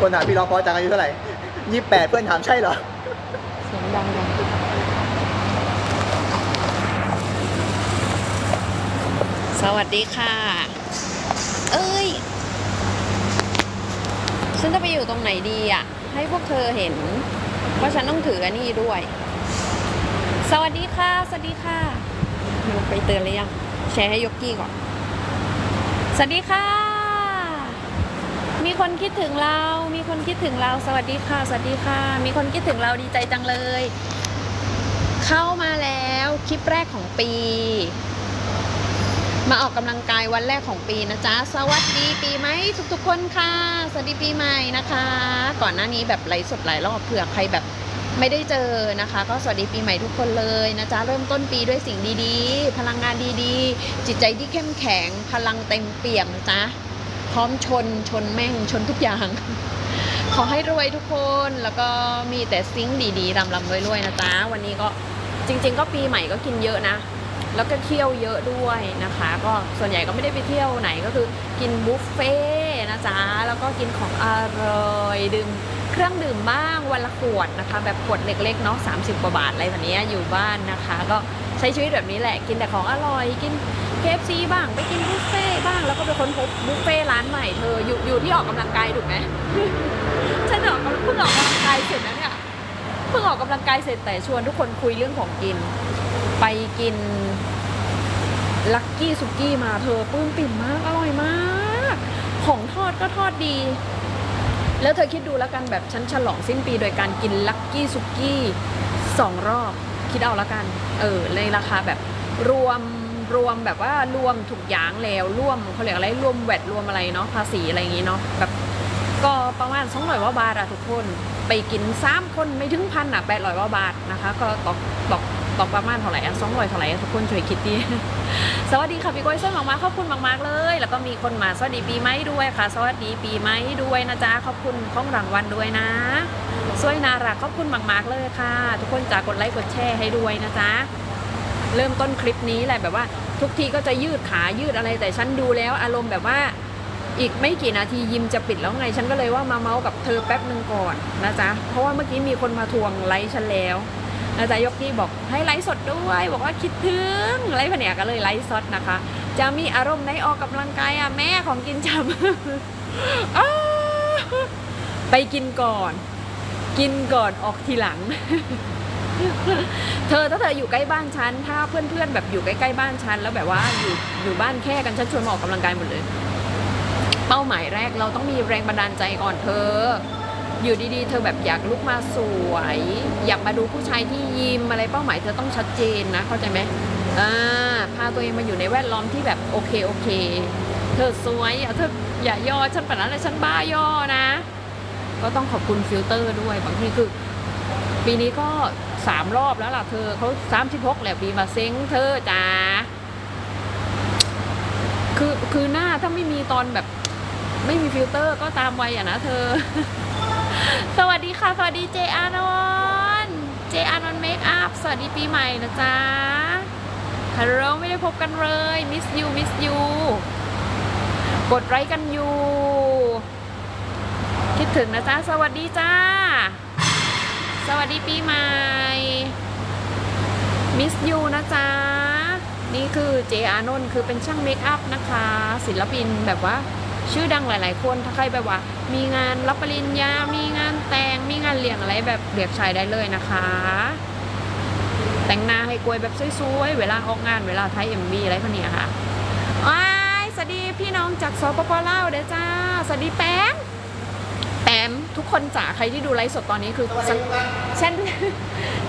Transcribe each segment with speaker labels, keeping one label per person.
Speaker 1: คนถามพี่รอพอจังอายุเท่าไหร่ยี่แปดเพื่อนถามใช่เหรอ
Speaker 2: เสียงดังยังสวัสดีค่ะ เอ้ย ฉันจะไปอยู่ตรงไหนดีอะ ให้พวกเธอเห็น ว่าฉันต้องถืออันนี้ด้วย สวัสดีค่ะ สวัสดีค่ะยกไปเตือนเลยยังแชร์ให้ยกกี้ก่อน สวัสดีค่ะ มีคนคิดถึงเรา มีคนคิดถึงเรา สวัสดีค่ะ สวัสดีค่ะ มีคนคิดถึงเราดีใจจังเลย เข้ามาแล้วคลิปแรกของปี มาออกกำลังกายวันแรกของปีนะจ๊ะ สวัสดีปีใหม่ทุกๆคนค่ะ สวัสดีปีใหม่นะคะ ก่อนหน้านี้แบบไลฟ์สดหลายรอบเผื่อใครแบบไม่ได้เจอนะคะ ก็สวัสดีปีใหม่ทุกคนเลยนะจ๊ะ เริ่มต้นปีด้วยสิ่งดีๆ พลังงานดีๆ จิตใจที่เข้มแข็ง พลังเต็มเปี่ยมนะจ๊ะ พร้อมชนชนแม่งชนทุกอย่าง ขอให้รวยทุกคนแล้วก็มีแต่ซิงค์ดีๆรำๆรวยๆนะจ๊ะวันนี้ก็จริง ๆ ก็ปีใหม่ก็กินเยอะนะ แล้วก็เที่ยวเยอะด้วยนะคะ ก็ส่วนใหญ่ก็ไม่ได้ไปเที่ยวไหนก็คือกินบุฟเฟ่นะจ๊ะแล้วก็กินของอร่อยดื่มเครื่องดื่มบ้างวันละขวดนะคะ แบบขวดเล็กๆเนาะ30กว่าบาทอะไรแบบนี้อยู่บ้านนะคะ ก็ใช้ชีวิตแบบนี้แหละกินแต่ของอร่อยกิน KFC บ้าง ไปกินบุฟเฟ่บ้างแล้วก็ไปค้นพบบุฟเฟ่านใหม่เธออยู่อยู่ที่ออกกำลังกายถูกไหมฉันออกกำลังเพิ่งออกกำลังกายเสร็จนะเนี่ยเพิ่งออกกำลังกายเสร็จแต่ชวนทุกคนคุยเรื่องของกิน ไปกินลักกี้สุกี้มาเธอปื้มปิ่มมากอร่อยมาก ของทอดก็ทอดดี แล้วเธอคิดดูแล้วกันแบบฉันฉลองสิ้นปีโดยการกินลักกี้สุกี้สองรอบ คิดเอาแล้วกัน เออในราคาแบบรวม รวมแบบว่ารวมทุกอย่างแล้วรวมเขาเรียกอะไรรวมแวดรวมอะไรเนาะภาษีอะไรอย่างงี้เนาะแบบก็ประมาณสองร้อยว่าบาทอะทุกคนไปกินสามคนไม่ถึงพันอะแปดร้อยว่าบาทนะคะ ก็ตกตกตกประมาณเท่าไหร่อะสองร้อยเท่าไหร่ทุกคนช่วยคิดดีสวัสดีค่ะพี่ก้อยส้มมากๆขอบคุณมากๆเลย แล้วก็มีคนมาสวัสดีปีใหม่ด้วยค่ะ สวัสดีปีใหม่ด้วยนะจ๊ะขอบคุณของรางวัลด้วยนะสวยนารักขอบคุณมากๆเลยค่ะ ทุกคนจากกดไลค์กดแชร์ให้ด้วยนะจ๊ะ เริ่มต้นคลิปนี้แหละแบบว่า ทุกทีก็จะยืดขายืดอะไรแต่ฉันดูแล้วอารมณ์แบบว่าอีกไม่กี่นาทียิมจะปิดแล้วไง ฉันก็เลยว่ามาเมาส์กับเธอแป๊บหนึ่งก่อนนะจ๊ะ เพราะว่าเมื่อกี้มีคนมาทวงไลค์ฉันแล้วนะจ๊ะยกกี้บอกให้ไลฟ์สดด้วย บอกว่าคิดถึงไลฟ์แผนกก็เลยไลฟ์สดนะคะ จะมีอารมณ์ในออกกำลังกายอะแม่ของกินจำไปกินก่อน กินก่อนออกทีหลัง เธอถ้าเธออยู่ใกล้บ้านฉัน ถ้าเพื่อนๆแบบอยู่ใกล้ๆบ้านฉัน แล้วแบบว่าอยู่อยู่บ้านแค่กันฉันชวนมาออกกำลังกายหมดเลย เป้าหมายแรกเราต้องมีแรงบันดาลใจก่อนเธอ อยู่ดีๆ เธอแบบอยากลุกมาสวย อยากมาดูผู้ชายที่ยิ้มอะไรเป้าหมายเธอต้องชัดเจนนะเข้าใจไหมอ่าพาตัวเองมาอยู่ในแวดล้อมที่แบบโอเคโอเค เธอสวยอะเธออย่าย่อฉันปนนั้นเลยฉันบ้าย่อนะ ก็ต้องขอบคุณฟิลเตอร์ด้วยบางทีคือ ปีนี้ก็สามรอบแล้วล่ะเธอเขาสามสิบหกแหล้วปีมาเซ็งเธอจ้าคือคือหน้าถ้าไม่มีตอนแบบ ไม่มีฟิลเตอร์ก็ตามวัยอะนะเธอ สวัสดีค่ะ สวัสดีเจอานนท์เจอานนท์เมคอัพสวัสดีปีใหม่นะจ๊ะฮัลโหลไม่ได้พบกันเลยมิสยูมิสยูกดไลค์กันอยู่ คิดถึงนะจ๊ะ สวัสดีจ้า สวัสดีปีใหม่ มิสยูนะจ๊ะ นี่คือเจอานนท์คือเป็นช่างเมคอัพนะคะ ศิลปินแบบว่าชื่อดังหลาย ๆ คนถ้าใครแบบว่า มีงานรับปริญญา มีงานแต่ง มีงานเลี้ยงอะไรแบบเรียกชายได้เลยนะคะ แต่งหน้าให้กลวยแบบสวย ๆ เวลาออกงานเวลาไทยเอ็มบีอะไรพวกนี้ค่ะอ้ายสวัสดีพี่น้องจากสปปลาวเด้อจ้า สวัสดีแป๊มแป๊ม ทุกคนจ๋าใครที่ดูไลฟ์สดตอนนี้คือฉันฉัน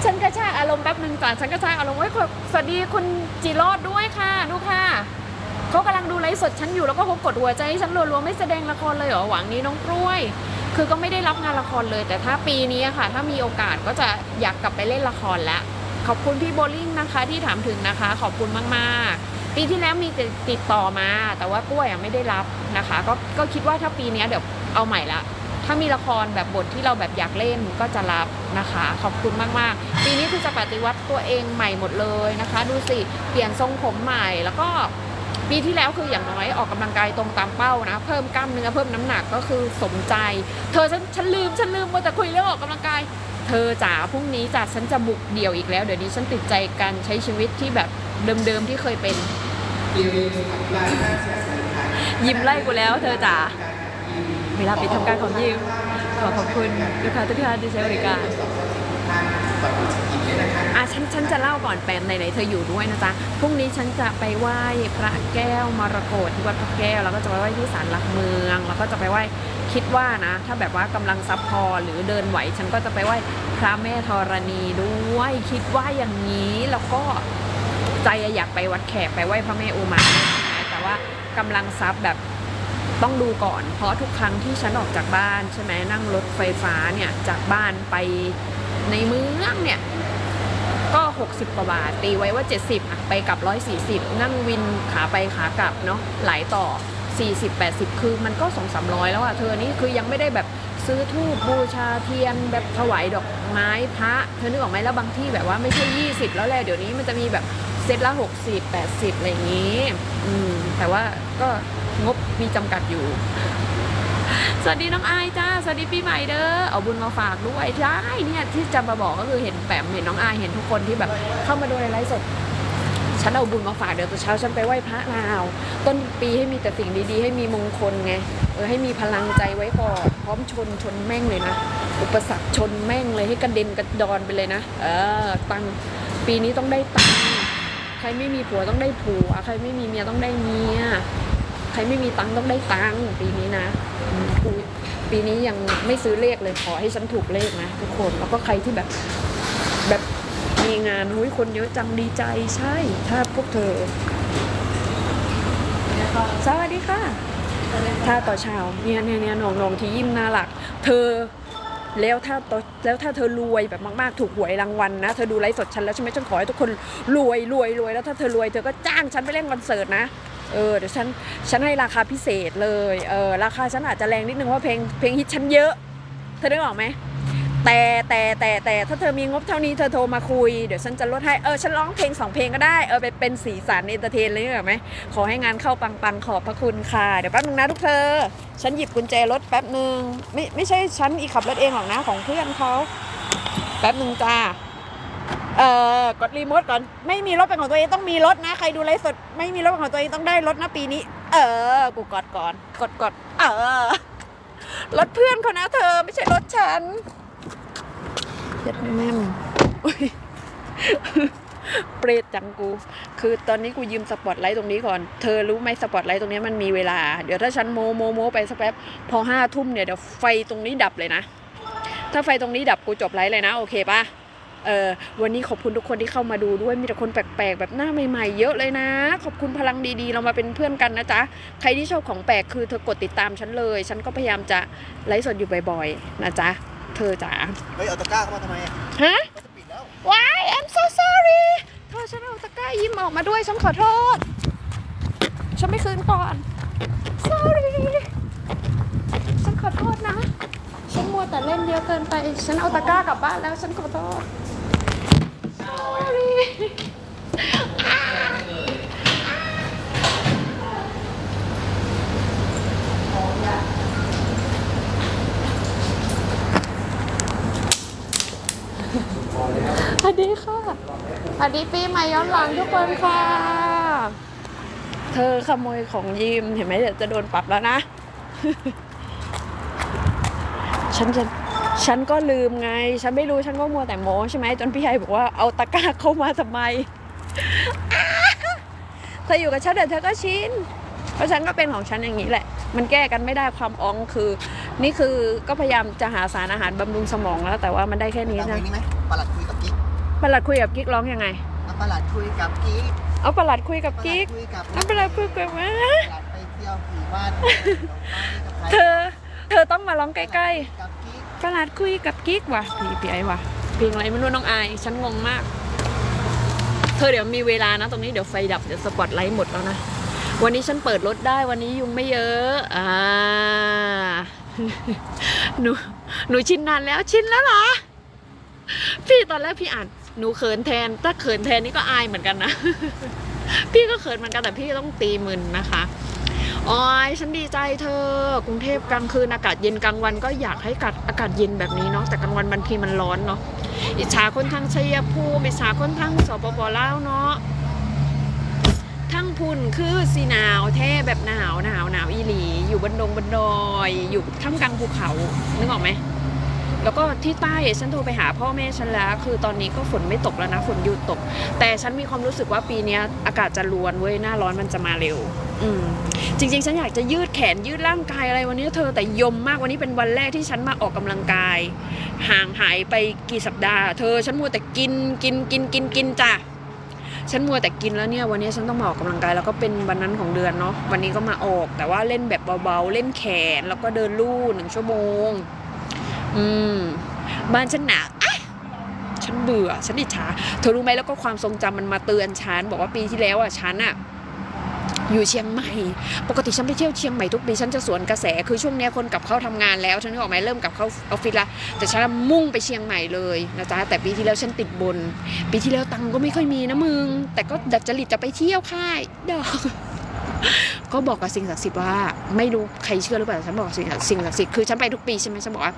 Speaker 2: ฉันกระชากอารมณ์แป๊บหนึ่งจ้ะฉันกระชากอารมณ์ไว้ยสวัสดีคุณจิโรดด้วยค่ะดูค่ะเขากำลังดูไลฟ์สดฉันอยู่แล้วก็เขากดหัวใจให้ฉันรัวๆไม่แสดงละครเลยเหรอหวังนี้น้องกล้วย คือก็ไม่ได้รับงานละครเลย แต่ถ้าปีนี้ค่ะ ถ้ามีโอกาสก็จะอยากกลับไปเล่นละครแล้วขอบคุณพี่โบลิ่งนะคะที่ถามถึงนะคะ ขอบคุณมากๆ ปีที่แล้วมีติดติดต่อมา แต่ว่ากล้วยยังไม่ได้รับนะคะ ก็ก็คิดว่าถ้าปีนี้เดี๋ยวเอาใหม่ละ ถ้ามีละครแบบบทที่เราแบบอยากเล่นก็จะรับนะคะ ขอบคุณมากๆ ปีนี้คือจะปฏิวัติตัวเองใหม่หมดเลยนะคะ ดูสิ เปลี่ยนทรงผมใหม่แล้วก็ปีที่แล้วคืออย่างน้อยออกกำลังกายตรงตามเป้านะ เพิ่มกล้ามเนื้อเพิ่มน้ำหนักก็คือสมใจ เธอฉันฉันลืมฉันลืมว่าแต่คุยเรื่องออกกำลังกาย เธอจ๋าพรุ่งนี้จ๋าฉันจะบุกเดี่ยวอีกแล้ว เดี๋ยวนี้ฉันติดใจการใช้ชีวิตที่แบบเดิมๆที่เคยเป็นยิ้มไล่กูแล้ว เธอจ๋า เวลาปิดทำการของยิมขอขอบคุณลูกค้าทุกท่านที่ใช้บริการอะฉันฉันจะเล่าก่อนแปมไหนๆเธออยู่ด้วยนะจ๊ะพรุ่งนี้ฉันจะไปไหว้พระแก้วมรกตที่วัดพระแก้ว แล้วก็จะไปไหว้ที่ศาลหลักเมือง แล้วก็จะไปไหว้คิดว่านะ ถ้าแบบว่ากำลังซับพอหรือเดินไหว ฉันก็จะไปไหว้พระแม่ธรณีด้วยคิดว่าอย่างนี้แล้วก็ใจอยากไปวัดแขกไปไหว้พระแม่อุมาใช่ไหมแต่ว่ากำลังทรัพย์แบบ ต้องดูก่อน เพราะทุกครั้งที่ฉันออกจากบ้านใช่ไหมนั่งรถไฟฟ้าเนี่ยจากบ้านไปในเมืองเนี่ยก็ 60กว่าบาท ตีไว้ว่า 70อะไปกลับ 140 นั่งวินขาไปขากลับเนาะหลายต่อ 40 80 คือมันก็2 3 0 0แล้วอะเธอนี่คือยังไม่ได้แบบซื้อทูบบูชาเทียนแบบถวายดอกไม้พระ เธอนึกออกไหมแล้วบางที่แบบว่าไม่ใช่ 20 แล้วแหละเดี๋ยวนี้มันจะมีแบบ เซตละ60 80อะไรอย่างนี้ อืม แต่ว่าก็งบมีจำกัดอยู่ สวัสดีน้องไอจ้า สวัสดีปีใหม่เด้อ เอาบุญมาฝากด้วยใช่เนี่ยที่จะมาบอกก็คือเห็นแปมเห็นน้องไอเห็นทุกคนที่แบบเข้ามาดูในไลฟ์สดฉันเอาบุญมาฝากเดี๋ยวตอนเช้าฉันไปไหว้พระลาว ต้นปีให้มีแต่สิ่งดีๆ ให้มีมงคลไงเออให้มีพลังใจไว้ก่อนพร้อมชนชนแม่งเลยนะ อุปสรรคชนแม่งเลยให้กระเด็นกระดอนไปเลยนะ เออ ตังปีนี้ต้องได้ตัง ใครไม่มีผัวต้องได้ผัว ใครไม่มีเมียต้องได้เมีย ใครไม่มีตังค์ต้องได้ตังค์ปีนี้นะกูปีนี้ยังไม่ซื้อเลขเลยขอให้ฉันถูกเลขนะทุกคนแล้วก็ใครที่แบบแบบมีงานหุ้ยคนเยอะจังดีใจใช่ ถ้าพวกเธอสวัสดีค่ะ ถ้าต่อเช้าเนี่ยเนี่ยเนี่ยน้องน้องที่ยิ้มน่ารัก เธอ แล้วถ้าแล้วถ้าเธอรวยแบบมากๆ ถูกหวยรางวัลนะ เธอดูไลฟ์สดฉันแล้วใช่ไหมฉันขอให้ทุกคนรวยรวยรวยแล้วถ้าเธอรวยเธอก็จ้างฉันไปเล่นคอนเสิร์ตนะเออเดี๋ยวฉันฉันให้ราคาพิเศษเลยเออราคาฉันอาจจะแรงนิดนึงเพราะเพลงเพลงฮิตฉันเยอะ เธอได้ออกไหม แต่แต่แต่แต่ถ้าเธอมีงบเท่านี้เธอโทรมาคุย เดี๋ยวฉันจะลดให้ เออ ฉันร้องเพลงสองเพลงก็ได้ เออไปเป็นสีสันเอนเตอร์เทนเลยเหรอไหมขอให้งานเข้าปังๆ ขอบพระคุณค่ะ เดี๋ยวแป๊บนึงนะทุกเธอ ฉันหยิบกุญแจรถแป๊บนึง ไม่ไม่ใช่ฉันอีขับรถเองหรอกนะของเพื่อนเขาแป๊บนึงจ้าเอ่อกดรีโมทก่อนไม่มีรถเป็นของตัวเองต้องมีรถนะ ใครดูไลฟ์สด ไม่มีรถเป็นของตัวเองต้องได้รถนะปีนี้ เออ กูกดก่อน กดกดเออรถเพื่อนเขานะเธอไม่ใช่รถฉัน เย็ดแม่มอุ๊ยเปรตจังกู คือตอนนี้กูยืมสปอตไลท์ตรงนี้ก่อน เธอรู้ไหมสปอตไลท์ตรงนี้มันมีเวลา เดี๋ยวถ้าฉันโมโมโมไปสักแป๊บ พอห้าทุ่มเนี่ยเดี๋ยวไฟตรงนี้ดับเลยนะ ถ้าไฟตรงนี้ดับกูจบไลฟ์เลยนะ โอเคปะเออวันนี้ขอบคุณทุกคนที่เข้ามาดูด้วยมีแต่คนแปลกๆ แบบหน้าใหม่ๆ เยอะเลยนะ ขอบคุณพลังดีๆ เรามาเป็นเพื่อนกันนะจ๊ะ ใครที่ชอบของแปลกคือเธอกดติดตามฉันเลย ฉันก็พยายามจะไลฟ์สดอยู่บ่อยๆ นะจ๊ะ เธอจ๋า
Speaker 1: เฮ้ยเอาตะกร้าเข้ามาทำไมอะ
Speaker 2: ฮะ
Speaker 1: เขาจะปิดแล้ว
Speaker 2: Why I'm so sorry เธอฉันเอาตะกร้ายิ้มออกมาด้วยฉันขอโทษ ฉันไม่คืนก่อน sorry ฉันขอโทษนะ ฉันมัวแต่เล่นเยอะเกินไป ฉันเอาตะกร้ากลับบ้านแล้วฉันขอโทษ sorry สวัสดีค่ะสวัสดีปีใหม่ย้อนหลังทุกคนค่ะ เธอขโมยของยิมเห็นไหมเดี๋ยวจะโดนปรับแล้วนะ ฉันจะฉันก็ลืมไง ฉันไม่รู้ฉันก็มัวแต่โม้ใช่ไหมจนพี่ไฮบอกว่าเอาตะกร้าเข้ามาทำไมเธออยู่กับฉันเดี๋ยวเธอก็ชินเพราะฉันก็เป็นของฉันอย่างนี้แหละ มันแก้กันไม่ได้ความอ้องคือ นี่คือก็พยายามจะหาสารอาหารบำรุงสมองแล้ว แต่ว่ามันได้แค่นี้
Speaker 1: จำเพล
Speaker 2: นะ
Speaker 1: งนี้ไหม ประหลัดคุยกับกิ๊ก
Speaker 2: ประหลัดคุยกับกิ๊กร้องยังไง
Speaker 1: อะประหลัดคุยกับกิ๊ก
Speaker 2: เอาประหลัดคุยกับ
Speaker 1: ประหลัด
Speaker 2: กิ๊ก
Speaker 1: คุยกับ
Speaker 2: เอาประหลัดคุยกับแม่
Speaker 1: ประหลัดไปเที่ยวขี่ม้าดอกไม้กับใคร
Speaker 2: เธอเธอต้องมาร้องใกล้
Speaker 1: กับกิ๊ก
Speaker 2: ๆประหลัดคุยกับกิ๊กว่ะพี่พี่ไอ้ว่ะเพลงอะไรไม่รู้น้องอายฉันงงมาก เธอเดี๋ยวมีเวลานะ ตรงนี้เดี๋ยวไฟดับเดี๋ยวสปอตไลท์หมดแล้วนะวันนี้ฉันเปิดรถได้วันนี้ยุงไม่เยอะอ่าหนูหนูชินนานแล้วชินแล้วเหรอ พี่ตอนแรกพี่อ่านหนูเขินแทน ถ้าเขินแทนนี่ก็อายเหมือนกันนะ พี่ก็เขินเหมือนกันแต่พี่ต้องตีมึนนะคะโอ้ยฉันดีใจเธอกรุงเทพกลางคืนอากาศเย็นกลางวันก็อยากให้อากาศอากาศเย็นแบบนี้เนาะแต่กลางวันบางทีมันร้อนเนาะอิจฉาคนทางชัยภูมิอิจฉาคนทางสปปลาวเนาะทั้งพุ่นคือสีหนาวแท้แบบหนาวหนาวหนาวอีหลี อยู่บนดงบนดอย อยู่ท่ามกลางภูเขานึกออกไหม แล้วก็ที่ใต้ฉันโทรไปหาพ่อแม่ฉันแล้ว คือตอนนี้ก็ฝนไม่ตกแล้วนะฝนหยุดตก แต่ฉันมีความรู้สึกว่าปีนี้อากาศจะรวนเว้ยหน้าร้อนมันจะมาเร็วอืมจริงๆ ฉันอยากจะยืดแขนยืดร่างกายอะไรวันนี้เธอแต่ยมมากวันนี้เป็นวันแรกที่ฉันมาออกกำลังกาย ห่างหายไปกี่สัปดาห์ เธอฉันมัวแต่กินกินกินกินกินจ้ะฉันมัวแต่กินแล้วเนี่ยวันนี้ฉันต้องมาออกกำลังกายแล้วก็เป็นวันนั้นของเดือนเนาะวันนี้ก็มาออก แต่ว่าเล่นแบบเบาๆ เล่นแขนแล้วก็เดินลู่หนึ่งชั่วโมง อืมบ้านฉันหนาวอะฉันเบื่อ ฉันอิจฉาเธอรู้ไหมแล้วก็ความทรงจำมันมาเตือนฉันบอกว่าปีที่แล้วอะฉันอะอยู่เชียงใหม่ ปกติฉันไปเที่ยวเชียงใหม่ทุกปีฉันจะสวนกระแส คือช่วงนี้คนกลับเข้าทำงานแล้วฉันนึกออกไหมเริ่มกลับเข้าออฟฟิศละแต่ฉันมุ่งไปเชียงใหม่เลยนะจ๊ะแต่ปีที่แล้วฉันติดบน ปีที่แล้วตังค์ก็ไม่ค่อยมีนะมึง แต่ก็ดัดจริตจะไปเที่ยวค่ายดอก ก็บอกกับสิ่งศักดิ์สิทธิ์ว่าไม่รู้ใครเชื่อหรือเปล่าฉันบอกสิ่งสิ่งศักดิ์สิทธิ์คือฉันไปทุกปีใช่ไหมฉันบอกว่า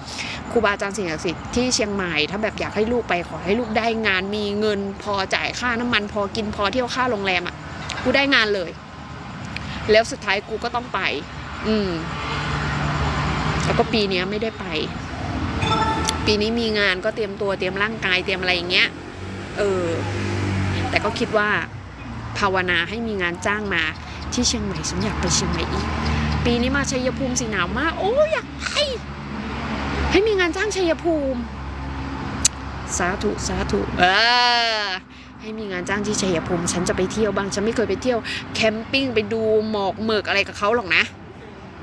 Speaker 2: ครูบาอาจารย์สิ่งศักดิ์สิทธิ์ที่เชียงใหม่ถ้าแบบอยากให้ลูกไปขอให้ลูกได้งานมีเงินพอจ่ายค่าน้ำมันพอกินพอเที่ยวค่าโรงแรมอะกูได้งานเลย แล้วสุดท้ายกูก็ต้องไป อืมแล้วก็ปีเนี้ยไม่ได้ไป ปีนี้มีงานก็เตรียมตัวเตรียมร่างกายเตรียมอะไรอย่างเงี้ย เออ แต่ก็คิดว่าภาวนาให้มีงานจ้างมา ที่เชียงใหม่ฉันอยากไปเชียงใหม่อีก ปีนี้มาชัยภูมิสิหนาวมาก โอ้อยากไปให้มีงานจ้างชัยภูมิ สาธุสาธุเออให้มีงานจ้างที่ชัยภูมิ ฉันจะไปเที่ยวบ้าง ฉันไม่เคยไปเที่ยวแคมปิ้งไปดูหมอกหมึกอะไรกับเขาหรอกนะ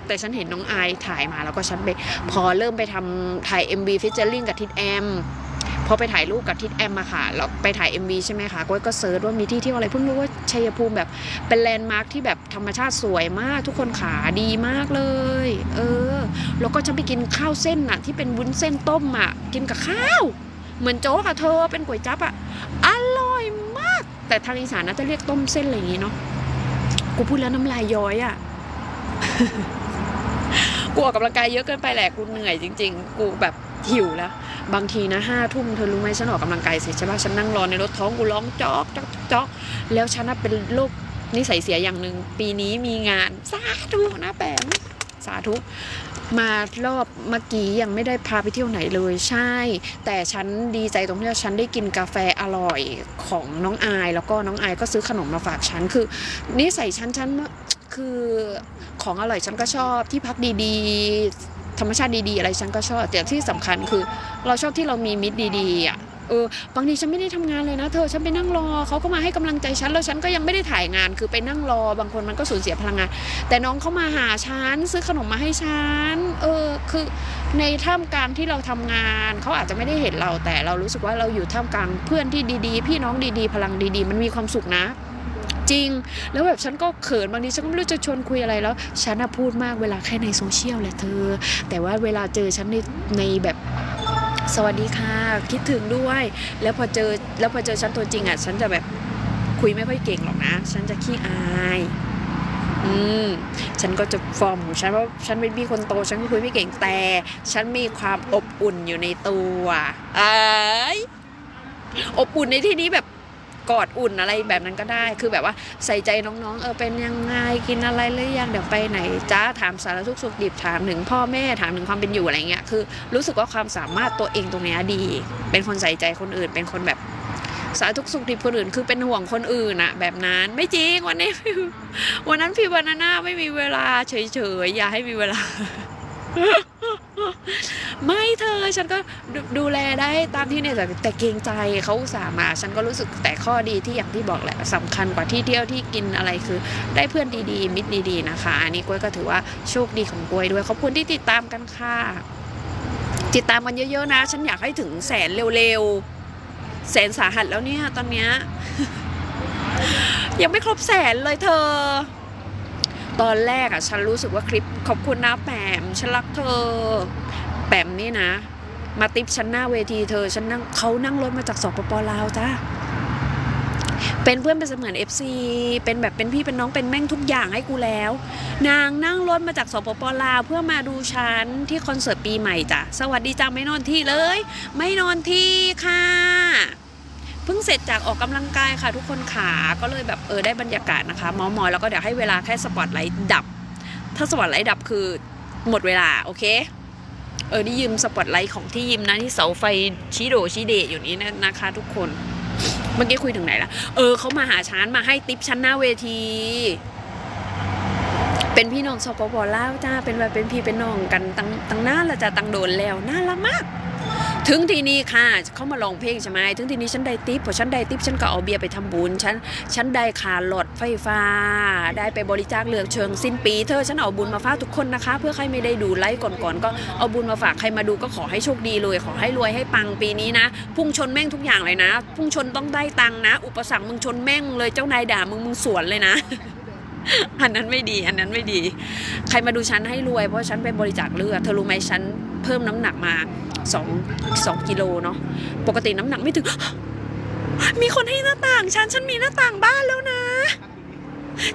Speaker 2: แต่ฉันเห็นน้องอายถ่ายมาแล้วก็ฉันไปพอเริ่มไปทำถ่าย MV ฟิชเจอริงกับทิดแอม พอไปถ่ายรูปกับทิดแอมมาค่ะแล้วไปถ่าย MV ใช่ไหมคะก้อยก็เซิร์ชว่ามีที่เที่ยวอะไรเพิ่งรู้ว่าชัยภูมิแบบเป็นแลนด์มาร์คที่แบบธรรมชาติสวยมาก ทุกคนขาดีมากเลย เออ แล้วก็ฉันไปกินข้าวเส้นน่ะ ที่เป็นวุ้นเส้นต้มอะกินกับข้าว เหมือนโจ๊กอะเธอเป็นก๋วยจั๊บอะอร่อยมาก แต่ทางอีสานน่าจะเรียกต้มเส้นอะไรอย่างงี้เนาะกูพูดแล้วน้ำลายย้อยอะกูออกกำลังกายเยอะเกินไปแหละกูเหนื่อยจริง ๆ กูแบบ หิวแล้ว บางทีนะห้าทุ่มเธอรู้ไหมฉันออกกำลังกายเสร็จใช่ปะฉันนั่งรอในรถท้องกูร้องจอกจอกจอกแล้วฉันน่ะเป็นโรคนิสัยเสียอย่างหนึ่งปีนี้มีงานสาธุนะแปมสาธุมารอบเมื่อกี้ยังไม่ได้พาไปเที่ยวไหนเลยใช่ แต่ฉันดีใจตรงที่ว่าฉันได้กินกาแฟอร่อยของน้องอาย แล้วก็น้องอายก็ซื้อขนมมาฝากฉันคือนิสัยฉันฉันคือของอร่อยฉันก็ชอบที่พักดีๆ ธรรมชาติดีๆ อะไรฉันก็ชอบ แต่ที่สำคัญคือ เราชอบที่เรามีมิตรดีๆอะเออบางทีฉันไม่ได้ทำงานเลยนะ เธอฉันไปนั่งรอเขาก็มาให้กำลังใจฉันแล้วฉันก็ยังไม่ได้ถ่ายงานคือไปนั่งรอบางคนมันก็สูญเสียพลังงาน แต่น้องเขามาหาฉันซื้อขนมมาให้ฉันเออคือในท่ามกลางที่เราทำงานเขาอาจจะไม่ได้เห็นเราแต่เรารู้สึกว่าเราอยู่ท่ามกลางเพื่อนที่ดีๆ พี่น้องดีๆ พลังดีๆ มันมีความสุขนะ จริง แล้วแบบฉันก็เขินบางทีฉันก็ไม่รู้จะชวนคุยอะไรแล้ว ฉันน่ะพูดมากเวลาแค่ในโซเชียลแหละเธอ แต่ว่าเวลาเจอฉันในในแบบสวัสดีค่ะ คิดถึงด้วย แล้วพอเจอแล้วพอเจอฉันตัวจริงอะ ฉันจะแบบคุยไม่ค่อยเก่งหรอกนะ ฉันจะขี้อายอืมฉันก็จะฟอร์มของฉันว่าฉันเป็นพี่คนโต ฉันก็คุยไม่เก่งแต่ ฉันมีความอบอุ่นอยู่ในตัวเอ้ยอบอุ่นในที่นี้แบบ กอดอุ่นอะไรแบบนั้นก็ได้ คือแบบว่าใส่ใจน้องๆ เออเป็นยังไงกินอะไรหรือยังเดี๋ยวไปไหนจ้าถามสารทุกสุขดิบถามถึงพ่อแม่ถามถึงความเป็นอยู่อะไรเงี้ยคือรู้สึกว่าความสามารถตัวเองตรงนี้ดี เป็นคนใส่ใจคนอื่น เป็นคนแบบสารทุกสุขดิบคนอื่น คือเป็นห่วงคนอื่นอะแบบนั้นไม่จริงวันนี้วันนั้นพี่วานาน่าไม่มีเวลาเฉยๆอย่าให้มีเวลา ไม่เธอฉันก็ดูแลได้ตามที่เนี่ยแต่แต่เกรงใจเขาอุตส่าห์มา ฉันก็รู้สึกแต่ข้อดีที่อย่างที่บอกแหละสำคัญกว่าที่เที่ยวที่กินอะไรคือ ได้เพื่อนดีๆ มิตรดีๆนะคะ อันนี้กล้วยก็ถือว่าโชคดีของกล้วยด้วยขอบคุณที่ติดตามกันค่ะ ติดตามกันเยอะๆนะ ฉันอยากให้ถึงแสนเร็วๆแสนสาหัสแล้วเนี่ยตอนเนี้ยยังไม่ครบแสนเลยเธอ ตอนแรกอะฉันรู้สึกว่าคลิปขอบคุณนะแปมฉันรักเธอ แปมนี่นะ มาติปฉันหน้าเวทีเธอฉันนั่งเขานั่งรถมาจากสปปลาวจ้าเป็นเพื่อนเป็นเสมือน FC เป็นแบบเป็นพี่เป็นน้องเป็นแม่งทุกอย่างให้กูแล้ว นางนั่งรถมาจากสปปลาวเพื่อมาดูฉันที่คอนเสิร์ตปีใหม่จ้ะสวัสดีจ้าไม่นอนที่เลย ไม่นอนที่ค่ะ เพิ่งเสร็จจากออกกำลังกายค่ะ ทุกคนขาก็เลยแบบเออได้บรรยากาศนะคะมอมอยแล้วก็เดี๋ยวให้เวลาแค่สปอตไลท์ดับ ถ้าสปอตไลท์ดับคือหมดเวลาโอเคเออนี่ยืมสปอตไลท์ของที่ยิมนะที่เสาไฟชิโดชิเดอยู่นี้นะนะคะ ทุกคนเมื่อกี้คุยถึงไหนละเออเขามาหาฉันมาให้ติปฉันหน้าเวที เป็นพี่น้องสปปลาวจ้าเป็นแบบเป็นพี่เป็นน้องกันตั้งตั้งนานละจ้าตั้งโดนแล้วน่ารักมาก ถึงที่นี้ค่ะเขามาลองเพลงใช่ไหมถึงที่นี้ฉันได้ติปพอฉันได้ติปฉันก็เอาเบียร์ไปทำบุญฉันฉันได้คาหลอดไฟฟ้า ได้ไปบริจาคเลือกเชิงสิ้นปี เธอฉันเอาบุญมาฝากทุกคนนะคะ เพื่อใครไม่ได้ดูไลฟ์ก่อนๆก็เอาบุญมาฝากใครมาดูก็ขอให้โชคดีเลยขอให้รวยให้ปังปีนี้นะ พุ่งชนแม่งทุกอย่างเลยนะ พุ่งชนต้องได้ตังนะ อุปสรรคมึงชนแม่งเลยเจ้านายด่ามึงมึงสวนเลยนะอันนั้นไม่ดี อันนั้นไม่ดี ใครมาดูฉันให้รวยเพราะฉันไปบริจาคเลือด เธอรู้ไหมฉัน เพิ่มน้ำหนักมาสองสองกิโลเนาะปกติน้ำหนักไม่ถึง มีคนให้หน้าต่างฉันฉันมีหน้าต่างบ้านแล้วนะ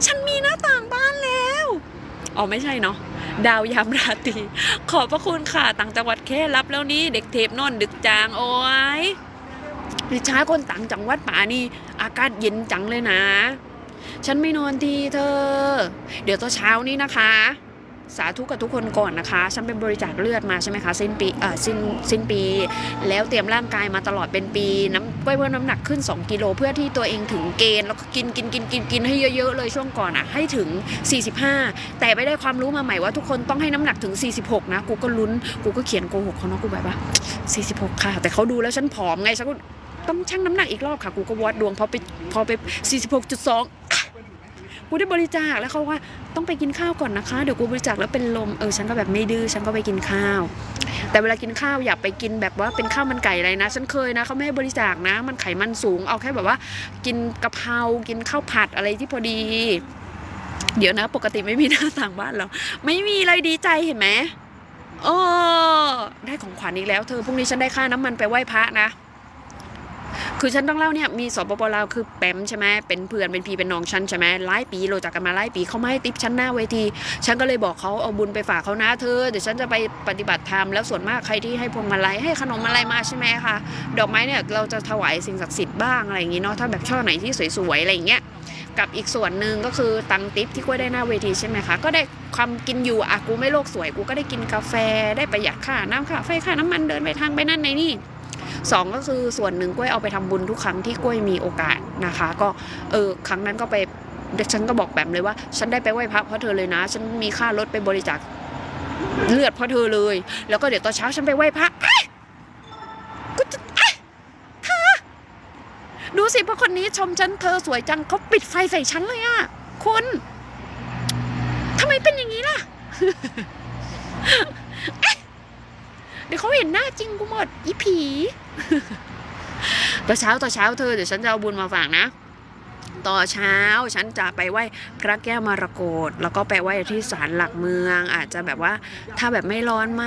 Speaker 2: ฉันมีหน้าต่างบ้านแล้วอ๋อไม่ใช่เนาะดาวยามราตรีขอบพระคุณค่ะต่างจังหวัดแค่รับแล้วนี่เด็กเทปนอนดึกจางโอ้ยดิช้าคนต่างจังหวัดป่านี่ อากาศเย็นจังเลยนะ ฉันไม่นอนทีเธอ เดี๋ยวตอนเช้านี้นะคะ สาธุกับทุกคนก่อนนะคะ ฉันเป็นบริจาคเลือดมาใช่ไหมคะสิ้นปีเอ่อสิ้นสิ้นปี แล้วเตรียมร่างกายมาตลอดเป็นปีน้ำก้อยเพิ่มน้ำหนักขึ้น 2 กิโลเพื่อที่ตัวเองถึงเกณฑ์แล้วก็กินกินกินกินกินให้เยอะๆเลยช่วงก่อนอะให้ถึง 45 แต่ไปได้ความรู้มาใหม่ว่าทุกคนต้องให้น้ำหนักถึง 46 นะ กูก็ลุ้นกูก็เขียนโกหกเขาเนาะกูแบบว่า 46 ค่ะ แต่เขาดูแล้วฉันผอมไงฉันก็ต้องชั่งน้ำหนักอีกรอบค่ะ กูก็วัดดวงพอไปพอไป 46.2 กูได้บริจาคแล้วเขาว่าต้องไปกินข้าวก่อนนะคะ เดี๋ยวกูบริจาคแล้วเป็นลมเออฉันก็แบบไม่ดื้อฉันก็ไปกินข้าว แต่เวลากินข้าวอย่าไปกินแบบว่าเป็นข้าวมันไก่อะไรนะ ฉันเคยนะเขาไม่ให้บริจาคนะ มันไขมันสูงเอาแค่แบบว่า กินกะเพรากินข้าวผัดอะไรที่พอดี เดี๋ยวนะ ปกติไม่มีหน้าต่างบ้านเราไม่มีเลยดีใจเห็นไหมโอ้ได้ของขวัญอีกแล้วเธอพรุ่งนี้ฉันได้ค่าน้ำมันไปไหว้พระนะ คือฉันต้องเล่าเนี่ยมีสปปลาวคือแปมใช่ไหมเป็นเพื่อนเป็นพี่เป็นน้องฉันใช่ไหมหลายปีรู้จักกันมาหลายปีเขาไม่ให้ติปฉันหน้าเวที ฉันก็เลยบอกเขาเอาบุญไปฝากเขานะเธอเดี๋ยวฉันจะไปปฏิบัติธรรมแล้วส่วนมากใครที่ให้พวงมาลัยให้ขนมอะไรมาใช่ไหมคะดอกไม้เนี่ยเราจะถวายสิ่งศักดิ์สิทธิ์บ้างอะไรอย่างงี้เนาะถ้าแบบช่อไหนที่สวยๆอะไรอย่างเงี้ยกับอีกส่วนหนึ่งก็คือตังติปที่กล้วยได้หน้าเวทีใช่ไหมคะ ก็ได้ความกินอยู่อะกูไม่โลกสวยกูก็ได้กินกาแฟ ได้ประหยัดค่าน้ำค่าไฟค่าน้ำมันเดินไปทางไปนั่นในนี่ สองก็คือส่วนหนึ่งกล้วยเอาไปทำบุญทุกครั้งที่กล้วยมีโอกาสนะคะ ก็เออครั้งนั้นก็ไปฉันก็บอกแบบเลยว่า ฉันได้ไปไหว้พระเพราะเธอเลยนะ ฉันมีค่ารถไปบริจาคเลือดเพราะเธอเลย แล้วก็เดี๋ยวตอนเช้าฉันไปไหว้พระกูจะเธอดูสิเพราะคนนี้ชมฉันเธอสวยจังเขาปิดไฟใส่ฉันเลยอะคุณทำไมเป็นอย่างนี้ล่ะ เดี๋ยวเขาเห็นหน้าจริงกูหมดอีผีต่อเช้าต่อเช้าเธอเดี๋ยวฉันจะเอาบุญมาฝากนะ ต่อเช้าฉันจะไปไหว้พระแก้วมรกตแล้วก็ไปไหว้ที่ศาลหลักเมือง อาจจะแบบว่าถ้าแบบไม่ร้อนม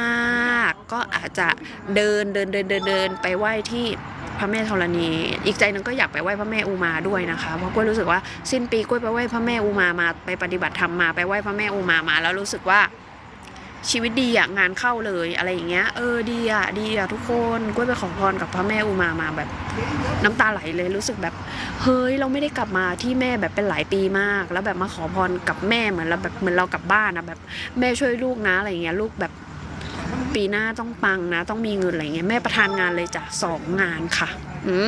Speaker 2: าก ก็อาจจะเดินเดินเดินเดินเดินไปไหว้ที่พระแม่ธรณี อีกใจหนึงก็อยากไปไหว้พระแม่อุมาด้วยนะคะ เพราะกล้วยรู้สึกว่าสิ้นปีกล้วยไปไหว้พระแม่อุมามา ไปปฏิบัติธรรมมาไปไหว้พระแม่อุมามา แล้วรู้สึกว่า ชีวิตดีอะงานเข้าเลยอะไรอย่างเงี้ย เออดีอะดีอะทุกคนกล้วยไปขอพรกับพระแม่อุมามาแบบ น้ำตาไหลเลยรู้สึกแบบ เฮ้ยเราไม่ได้กลับมาที่แม่แบบเป็นหลายปีมาก แล้วแบบมาขอพรกับแม่เหมือนเราแบบเหมือนเรากลับบ้านอะแบบแม่ช่วยลูกนะอะไรอย่างเงี้ยลูกแบบปีหน้าต้องปังนะ ต้องมีเงินอะไรเงี้ยแม่ประทานงานเลยจ้ะสองงานค่ะ อื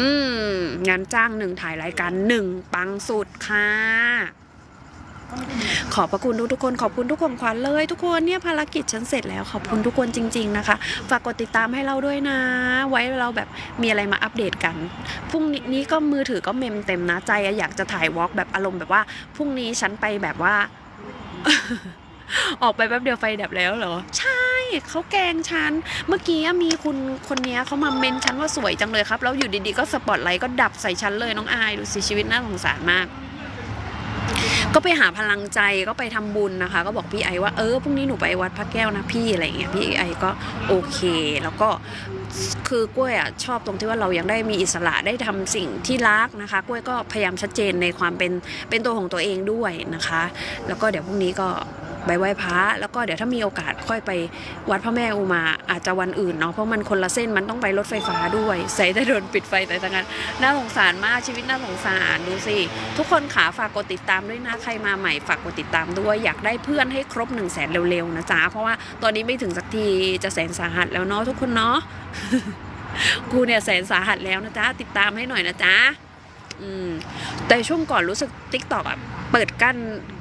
Speaker 2: มงานจ้างหนึ่งถ่ายรายการหนึ่งปังสุดค่ะ ขอบพระคุณทุกทุกๆคนขอบคุณทุกของขวัญเลย ทุกคนเนี่ยภารกิจฉันเสร็จแล้วขอบคุณทุกคนจริง ๆ นะคะ ฝากกดติดตามให้เราด้วยนะ ไว้เราแบบมีอะไรมาอัปเดตกันพรุ่งนี้ก็มือถือก็เมมเต็มนะใจอยากจะถ่ายวอล์กแบบอารมณ์แบบว่าพรุ่งนี้ฉันไปแบบว่า ออกไปแป๊บเดียวไฟดับแล้วเหรอ ใช่เขาแกงฉัน เมื่อกี้มีคุณคนนี้เขามาเมนฉันว่าสวยจังเลยครับ แล้วอยู่ดีๆก็สปอตไลท์ก็ดับใส่ฉันเลยน้องอายดูสิชีวิตน่าสงสารมาก ก็ไปหาพลังใจก็ไปทำบุญนะคะ ก็บอกพี่ไอว่าเออพรุ่งนี้หนูไปวัดพระแก้วนะพี่อะไรอย่างเงี้ยพี่ไอก็โอเค แล้วก็คือกล้วยอะชอบตรงที่ว่าเรายังได้มีอิสระได้ทำสิ่งที่รักนะคะ กล้วยก็พยายามชัดเจนในความเป็นเป็นตัวของตัวเองด้วยนะคะ แล้วก็เดี๋ยวพรุ่งนี้ก็ ไปไหว้พระแล้วก็เดี๋ยวถ้ามีโอกาสค่อยไปวัดพระแม่อุมาอาจจะวันอื่นเนาะเพราะมันคนละเส้นมันต้องไปรถไฟฟ้าด้วยใส่แต่โดนปิดไฟแต่ทางนั้นน่าสงสารมากชีวิตน่าสงสารดูสิทุกคนขาฝากกดติดตามด้วยนะใครมาใหม่ฝากกดติดตามด้วยอยากได้เพื่อนให้ครบ1นึ่งแสนเร็วๆนะจ๊ะเพราะว่าตอนนี้ไม่ถึงสักทีจะแสนสาหัสแล้วเนาะทุกคนเนาะกูเนี่ยแสนสาหัสแล้วนะจ๊ะติดตามให้หน่อยนะจ๊ะ แต่ช่วงก่อนรู้สึกติ๊กตอกอะเปิดกั้น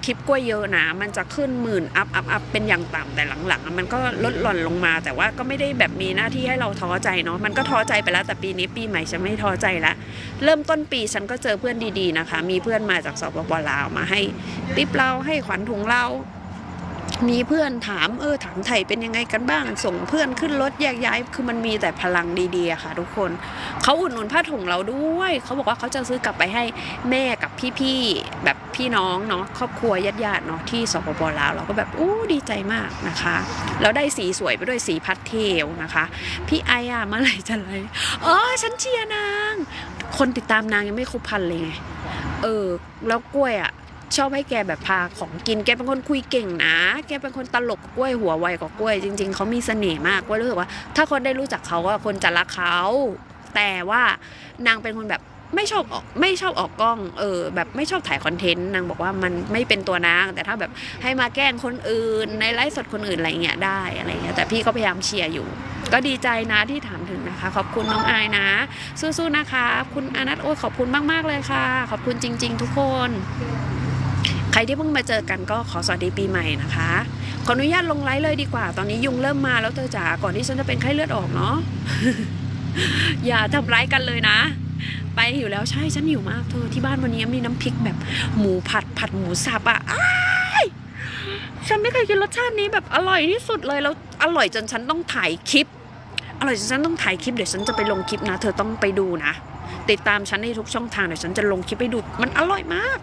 Speaker 2: คลิปกล้วยเยอะนะ มันจะขึ้นหมื่นอัพอัพอัพเป็นอย่างต่ำแต่หลังๆ มันก็ลดหล่อนลงมา แต่ว่าก็ไม่ได้แบบมีหน้าที่ให้เราท้อใจเนาะมันก็ท้อใจไปแล้วแต่ปีนี้ปีใหม่ฉันไม่ท้อใจละเริ่มต้นปีฉันก็เจอเพื่อนดีๆนะคะ มีเพื่อนมาจากสปปลาวมาให้ติปเราให้ขวัญถุงเรา มีเพื่อนถามเออถามไทยเป็นยังไงกันบ้าง ส่งเพื่อนขึ้นรถแยกย้าย คือมันมีแต่พลังดีๆค่ะ ทุกคนเขาอุดหนุนผ้าถุงเราด้วยเขาบอกว่าเขาจะซื้อกลับไปให้แม่กับพี่ๆแบบพี่น้องเนาะครอบครัวญาติๆเนาะที่สปปลาวเราก็แบบอู้ดีใจมากนะคะแล้วได้สีสวยไปด้วยสีพัดเทลนะคะ พี่ไออะเมื่อไหร่จะไลฟ์เออฉันเชียร์นาง คนติดตามนางยังไม่ครบพันเลยไงเออแล้วกล้วยอะ ชอบให้แกแบบพาของกินแกเป็นคนคุยเก่งนะ แกเป็นคนตลกกล้วยหัวไวกว่ากล้วยจริง ๆเขามีเสน่ห์มากกล้วยรู้สึกว่า ถ้าคนได้รู้จักเขาอะคนจะรักเขาแต่ว่านางเป็นคนแบบไม่ชอบออกไม่ชอบออกกล้องเออแบบไม่ชอบถ่ายคอนเทนต์นางบอกว่ามันไม่เป็นตัวนาง แต่ถ้าแบบให้มาแกล้งคนอื่น ในไลฟ์สดคนอื่นอะไรเงี้ยได้อะไรเงี้ยแต่พี่ก็พยายามเชียร์อยู่ ก็ดีใจนะที่ถามถึงนะคะ ขอบคุณน้องอายนะ สู้ๆนะคะ คุณอนัทโอ้ยขอบคุณมากๆเลยค่ะ ขอบคุณจริง ๆ ทุกคน ใครที่เพิ่งมาเจอกันก็ขอสวัสดีปีใหม่นะคะ ขออนุญาตลงไลฟ์เลยดีกว่า ตอนนี้ยุงเริ่มมาแล้วเธอจ๋าก่อนที่ฉันจะเป็นไข้เลือดออกเนาะ อย่าทำร้ายกันเลยนะ ไปหิวแล้วใช่ฉันหิวมากเธอที่บ้านวันนี้มีน้ำพริกแบบหมูผัดผัดหมูสับอะอ้ายฉันไม่เคยกินรสชาตินี้แบบอร่อยที่สุดเลยแล้วอร่อยจนฉันต้องถ่ายคลิป อร่อยจนฉันต้องถ่ายคลิปเดี๋ยวฉันจะไปลงคลิปนะ เธอต้องไปดูนะ ติดตามฉันในทุกช่องทางเดี๋ยวฉันจะลงคลิปให้ดูมันอร่อยมาก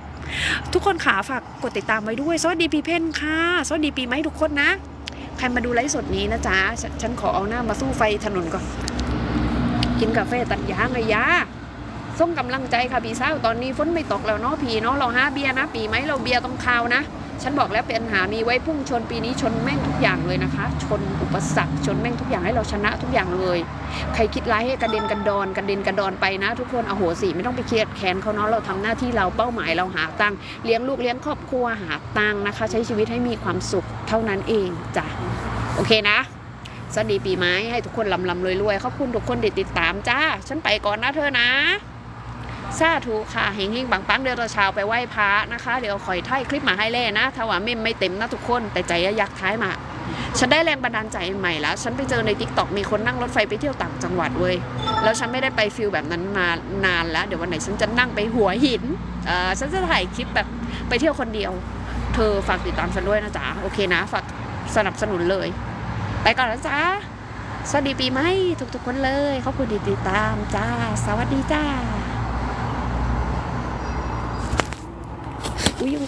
Speaker 2: ทุกคนขาฝากกดติดตามไว้ด้วย สวัสดีปีเพ่นค่ะ สวัสดีปีใหม่ทุกคนนะ ใครมาดูไลฟ์สดนี้นะจ๊ะฉฉันขอเอาหน้ามาสู้ไฟถนนก่อน กินกาแฟตัดยางไงยาส่งกำลังใจค่ะพี่สาวตอนนี้ฝนไม่ตกแล้วเนาะพี่เนาะเราห้าเบียร์นะ ปีไหมเราเบียร์ต้องคาวนะ ฉันบอกแล้วเป็นหามีไว้พุ่งชนปีนี้ชนแม่งทุกอย่างเลยนะคะ ชนอุปสรรคชนแม่งทุกอย่างให้เราชนะทุกอย่างเลย ใครคิดร้ายให้กระเด็นกันดอนกระเด็นกระดอนไปนะ ทุกคนเอาโหสิไม่ต้องไปเครียดแค้นเขาเนาะเราทำหน้าที่เราเป้าหมายเราหาตังค์เลี้ยงลูกเลี้ยงครอบครัวหาตังค์นะคะ ใช้ชีวิตให้มีความสุขเท่านั้นเองจ้ะโอเคนะสวัสดีปีไม้ให้ทุกคนลำลำรวยๆขอบคุณทุกคนที่ติดตามจ้า ฉันไปก่อนนะเธอนะ ซาถูค่ะเฮงๆบังๆเดี๋ยวเราช้าไปไหว้พระนะคะ เดี๋ยวคอยถ่ายคลิปมาให้เล่นะถ้าว่าเมมไม่เต็มนะทุกคน แต่ใจอยากท้ายมาฉันได้แรงบันดาลใจใหม่แล้ว ฉันไปเจอในทิกตอกมีคนนั่งรถไฟไปเที่ยวต่างจังหวัดเว้ย แล้วฉันไม่ได้ไปฟิลแบบนั้นมานานแล้ว เดี๋ยววันไหนฉันจะนั่งไปหัวหินเอ่อฉันจะถ่ายคลิปแบบไปเที่ยวคนเดียว เธอฝากติดตามฉันด้วยนะจ๊ะ โอเคนะ ฝากสนับสนุนเลย ไปก่อนแล้วจ้าสวัสดีปีใหม่ทุกๆคนเลย ขอบคุณที่ติดตามจ้า สวัสดีจ้า อุ้ยยุง